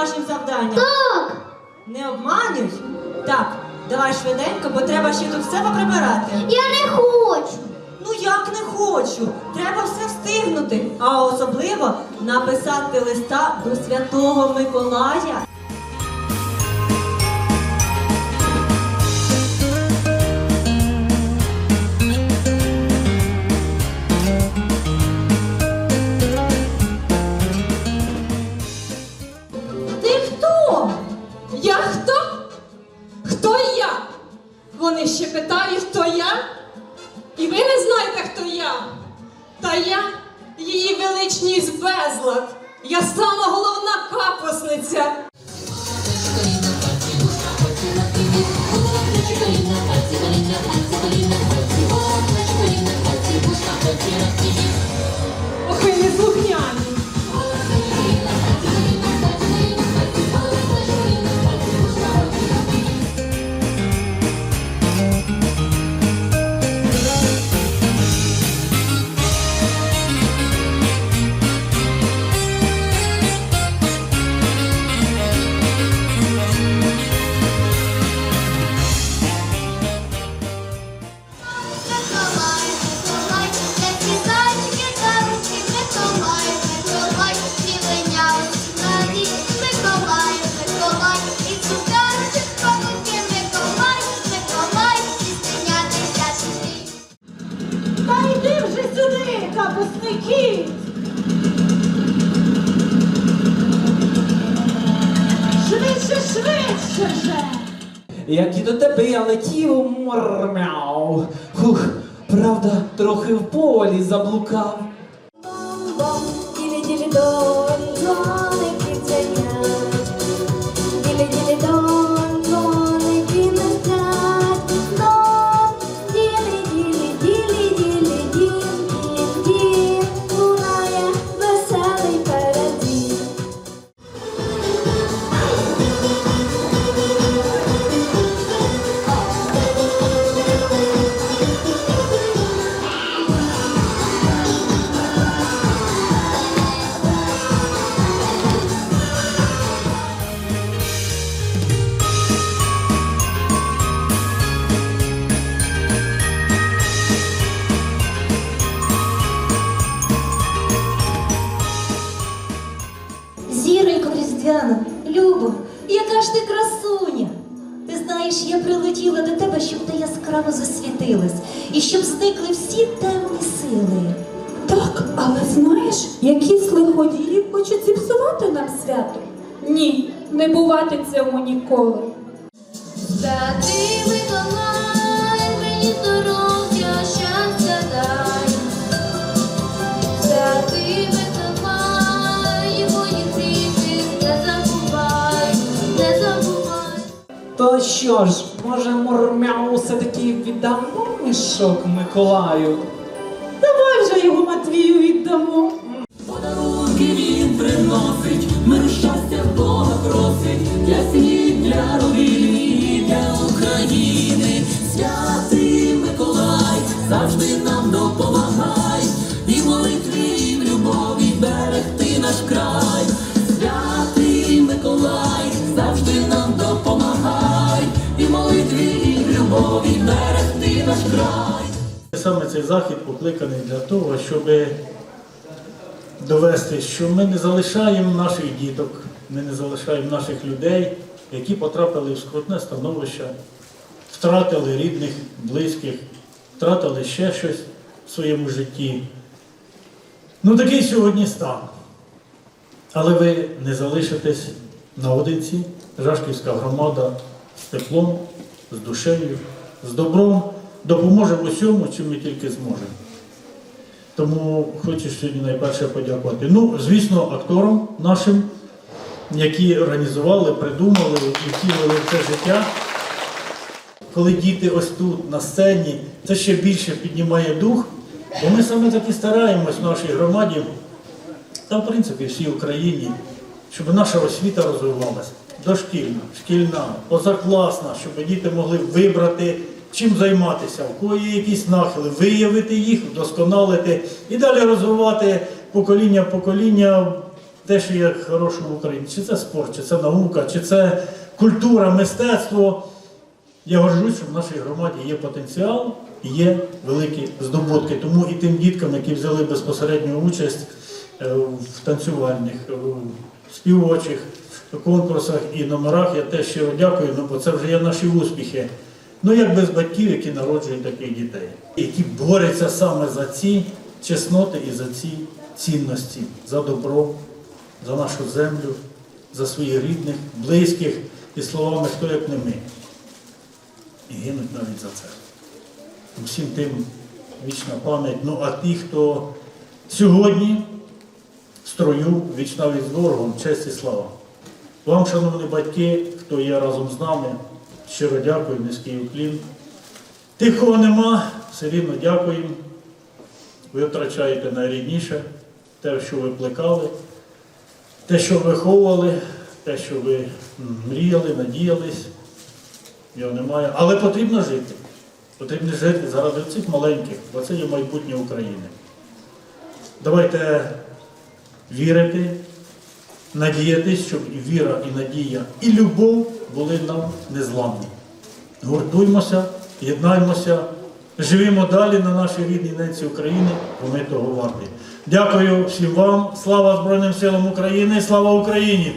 домашнім завданням? Так! Не обманюй? Так, давай швиденько, бо треба ще тут все поприбирати. Я не хочу. Ну як не хочу? Треба все встигнути, а особливо написати листа до Святого Миколая. Та я її величність безлад. Я сама головна капусниця. Ох, і. Миколай, капусники! Швидше, швидше вже! Як і до тебе я летів, мурмяу. Хух, правда, трохи в полі заблукав. Бом-бом, ділі-ділі-дон, Зіронько Любо, яка ж ти красуня. Ти знаєш, я прилетіла до тебе, щоб ти яскраво засвітилась і щоб зникли всі темні сили. Так, але знаєш, якісь лиходії хочуть зіпсувати нам свято? Ні, не бувати цьому ніколи. Святий Миколай, що ж, може, мурмяу все-таки віддамо мішок Миколаю? Давай вже його Матвію віддамо. Цей захід покликаний для того, щоб довести, що ми не залишаємо наших діток, ми не залишаємо наших людей, які потрапили в скрутне становище, втратили рідних, близьких, втратили ще щось в своєму житті. Ну такий сьогодні стан. Але ви не залишитесь наодинці. Жашківська громада з теплом, з душею, з добром допоможе в усьому, чим ми тільки зможемо. Тому хочу сьогодні найперше подякувати. Ну, звісно, акторам нашим, які організували, придумали і втілили це життя. Коли діти ось тут, на сцені, це ще більше піднімає дух. Бо ми саме так і стараємось в нашій громаді, та в принципі всій Україні, щоб наша освіта розвивалася. Дошкільна, шкільна, позакласна, щоб діти могли вибрати, чим займатися, у кого є якісь нахили, виявити їх, вдосконалити і далі розвивати покоління покоління те, що є хороше в Україні. Чи це спорт, чи це наука, чи це культура, мистецтво. Я горжусь, що в нашій громаді є потенціал і є великі здобутки. Тому і тим діткам, які взяли безпосередню участь е, в танцювальних, в співочих конкурсах і номерах, я теж щиро дякую, ну, бо це вже є наші успіхи. Ну, як без батьків, які народжують таких дітей, які борються саме за ці чесноти і за ці цінності, за добро, за нашу землю, за своїх рідних, близьких і словами, хто як не ми. І гинуть навіть за це. Всім тим вічна пам'ять. Ну а ті, хто сьогодні в строю вічна від ворогом, честь і слава. Вам, шановні батьки, хто є разом з нами, щиро дякую, низький уклін. Тих, кого нема, все рівно дякуємо. Ви втрачаєте найрідніше, те, що ви плекали, те, що виховували, те, що ви мріяли, надіялись. Його немає. Але потрібно жити. Потрібно жити заради цих маленьких, бо це є майбутнє України. Давайте вірити, надіятись, щоб і віра, і надія, і любов були нам незламні. Гуртуймося, єднаймося, живімо далі на нашій рідній ненці України, бо ми того варті. Дякую всім вам. Слава Збройним силам України, слава Україні!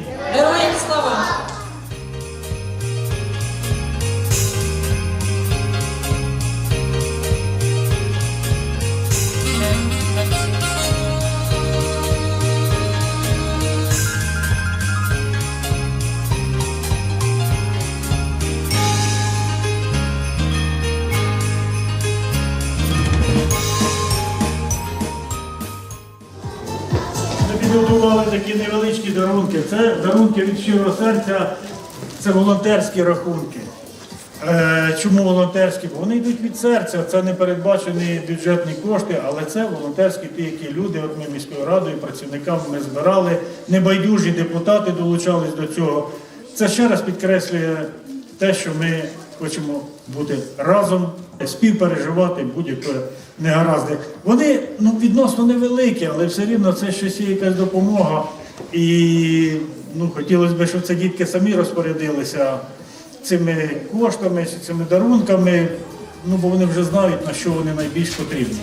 Такі невеличкі дарунки. Це дарунки від щирого серця, це волонтерські рахунки. Е, Чому волонтерські? Бо вони йдуть від серця, це не передбачені бюджетні кошти, але це волонтерські ті, які люди, от ми міською радою, працівниками ми збирали, небайдужі депутати долучались до цього. Це ще раз підкреслює те, що ми хочемо бути разом, співпереживати будь-яке негаразди. Вони ну, відносно невеликі, але все рівно це щось є якась допомога. І ну, хотілося б, щоб це дітки самі розпорядилися цими коштами, цими дарунками, ну бо вони вже знають, на що вони найбільш потрібні.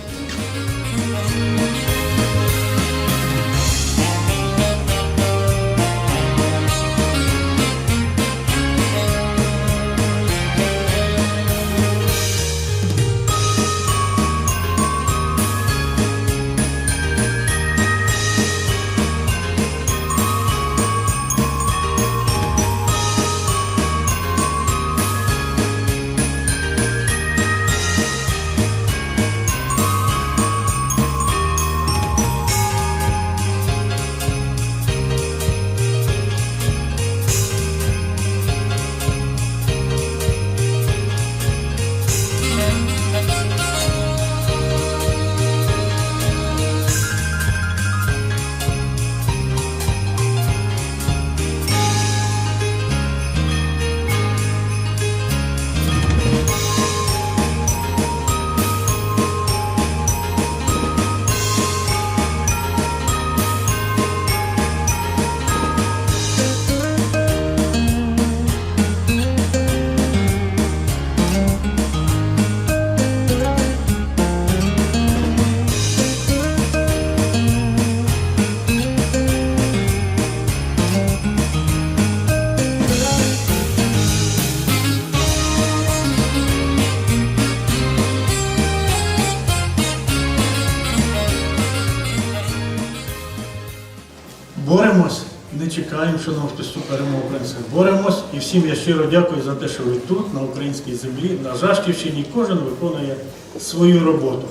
Чекаємо, що нам хтось перемогу українців. Боремось і всім я щиро дякую за те, що ви тут, на українській землі, на Жашківщині. Кожен виконує свою роботу.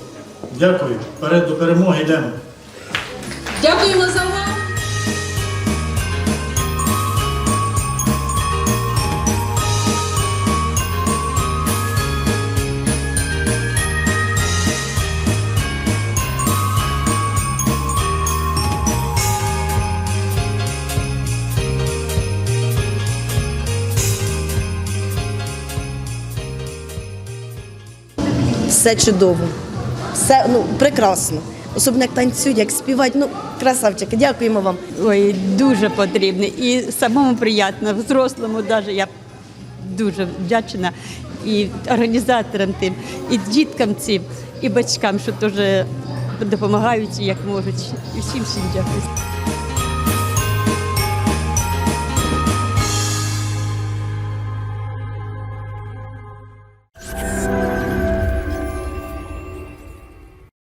Дякую. Вперед до перемоги йдемо. Дякуємо за увагу! Все чудово, все ну прекрасно. Особливо як танцюють, як співають. Ну, красавчики, дякуємо вам. Ой, дуже потрібно. І самому приємно, взрослому навіть я дуже вдячна. і організаторам тим, і діткам цим, і батькам, що теж допомагають як можуть. І всім всім дякую.